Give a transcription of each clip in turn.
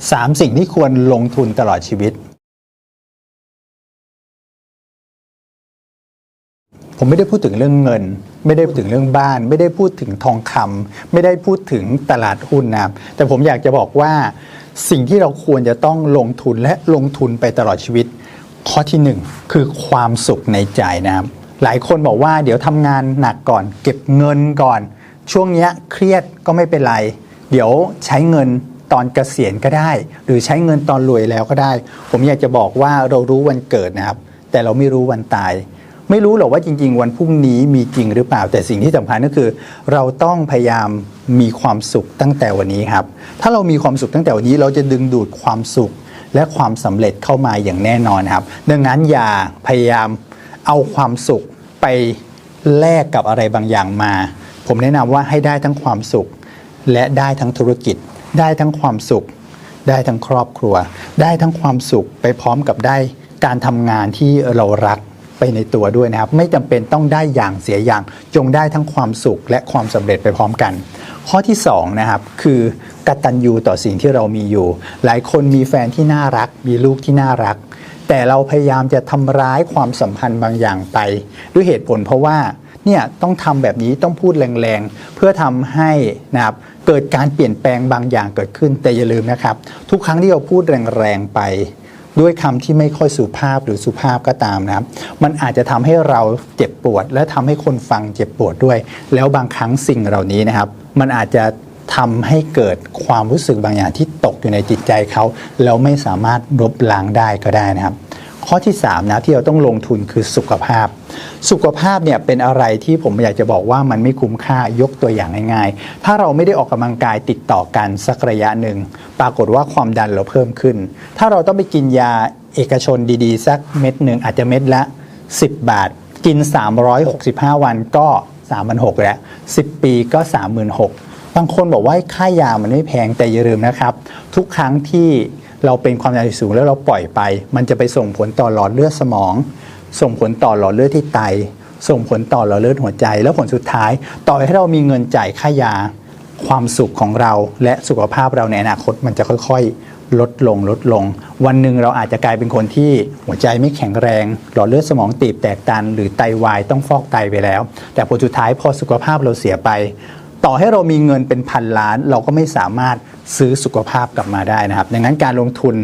3 สิ่งที่ควรลงทุนตลอดชีวิต ผมไม่ได้พูดถึงเรื่องเงิน ไม่ได้พูดถึงเรื่องบ้าน ไม่ได้พูดถึงทองคำไม่ได้พูดถึงตลาดหุ้นนะครับแต่ผมอยากจะบอกว่าสิ่งที่เราควรจะต้องลงทุนและลงทุนไปตลอดชีวิต ข้อที่หนึ่งคือความสุขในใจนะครับหลายคนบอกว่าเดี๋ยวทำงานหนักก่อน เก็บเงินก่อน ช่วงนี้เครียดก็ไม่เป็นไร เดี๋ยวใช้เงิน ตอนเกษียณก็ได้ หรือใช้เงินตอนรวยแล้วก็ได้ ผมอยากจะบอกว่าเรารู้วันเกิดนะครับ แต่เราไม่รู้วันตาย ไม่รู้หรอกว่าจริง ๆ วันพรุ่งนี้มีจริงหรือเปล่า แต่สิ่งที่สำคัญก็คือ เราต้องพยายามมีความสุขตั้งแต่วันนี้ครับ ถ้าเรามีความสุขตั้งแต่วันนี้เราจะดึงดูดความสุขและความสำเร็จเข้ามาอย่างแน่นอนครับ ดังนั้นอย่าพยายามเอาความสุขไปแลกกับอะไรบางอย่างมา ผมแนะนำว่าให้ได้ทั้งความสุข และได้ทั้งธุรกิจ ได้ทั้งความสุข ได้ทั้งครอบครัว ได้ทั้งความสุขไปพร้อมกับได้การทำงานที่เรารักไปในตัวด้วยนะครับ ไม่จำเป็นต้องได้อย่างเสียอย่าง จงได้ทั้งความสุขและความสำเร็จไปพร้อมกัน ข้อที่สองนะครับคือกตัญญูต่อสิ่งที่เรามีอยู่ หลายคนมีแฟนที่น่ารัก มีลูกที่น่ารัก แต่เราพยายามจะทำร้ายความสัมพันธ์บางอย่างไป ด้วยเหตุผลเพราะว่า เนี่ยต้องทำแบบนี้ต้องพูดแรงๆ เพื่อทำให้นะครับเกิดการเปลี่ยนแปลงบางอย่างเกิดขึ้นแต่อย่าลืมนะครับ ทุกครั้งที่เราพูดแรงๆไปด้วยคำที่ไม่ค่อยสุภาพหรือสุภาพก็ตามนะครับ มันอาจจะทำให้เราเจ็บปวด และทำให้คนฟังเจ็บปวดด้วย แล้วบางครั้งสิ่งเหล่านี้นะครับ มันอาจจะทำให้เกิดความรู้สึกบางอย่างที่ตกอยู่ในจิตใจเขาแล้วไม่สามารถลบล้างได้ก็ได้นะครับ ข้อที่3นะที่เราต้องลงทุนคือสุขภาพ สุขภาพเนี่ยเป็นอะไรที่ผมอยากจะบอกว่ามันไม่คุ้มค่ายกตัวอย่างง่ายๆ ถ้าเราไม่ได้ออกกำลังกายติดต่อกันสักระยะหนึ่ง ปรากฏว่าความดันเราเพิ่มขึ้น ถ้าเราต้องไปกินยาเอกชนดีๆ สักเม็ดหนึ่งอาจจะเม็ดละ 10 บาท กิน 365 วันก็3,600แล้ว10 ปีก็ 36,000 บางคนบอกว่าค่ายามันไม่แพงแต่อย่าลืมนะครับ ทุกครั้งที่เราเป็นความดันสูงแล้วเราปล่อยไป มันจะไปส่งผลต่อหลอดเลือดสมอง ส่งผลต่อหลอดเลือดที่ไต ส่งผลต่อหลอดเลือดหัวใจ แล้วผลสุดท้าย ต่อให้เรามีเงินจ่ายค่ายา ความสุขของเราและสุขภาพเราในอนาคตมันจะค่อยๆ ลดลงลดลง วันหนึ่งเราอาจจะกลายเป็นคนที่หัวใจไม่แข็งแรง หลอดเลือดสมองตีบแตกตัน หรือไตวายต้องฟอกไตไปแล้ว แต่ผลสุดท้ายพอสุขภาพเราเสียไป ต่อให้เรามีเงินเป็นพันล้าน เราก็ไม่สามารถซื้อสุขภาพกลับมาได้นะครับ ดังนั้นการลงทุน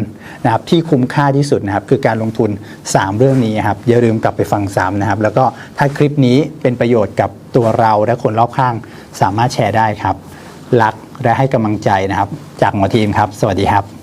นะครับที่คุ้มค่าที่สุดนะครับคือการลงทุน 3 เรื่องนี้ครับอย่าลืมกลับไปฟังซ้ำนะครับ แล้วก็ถ้าคลิปนี้เป็นประโยชน์กับตัวเราและคนรอบข้างสามารถแชร์ได้ครับรักและให้กำลังใจนะครับ จากหมอทีมครับ สวัสดีครับ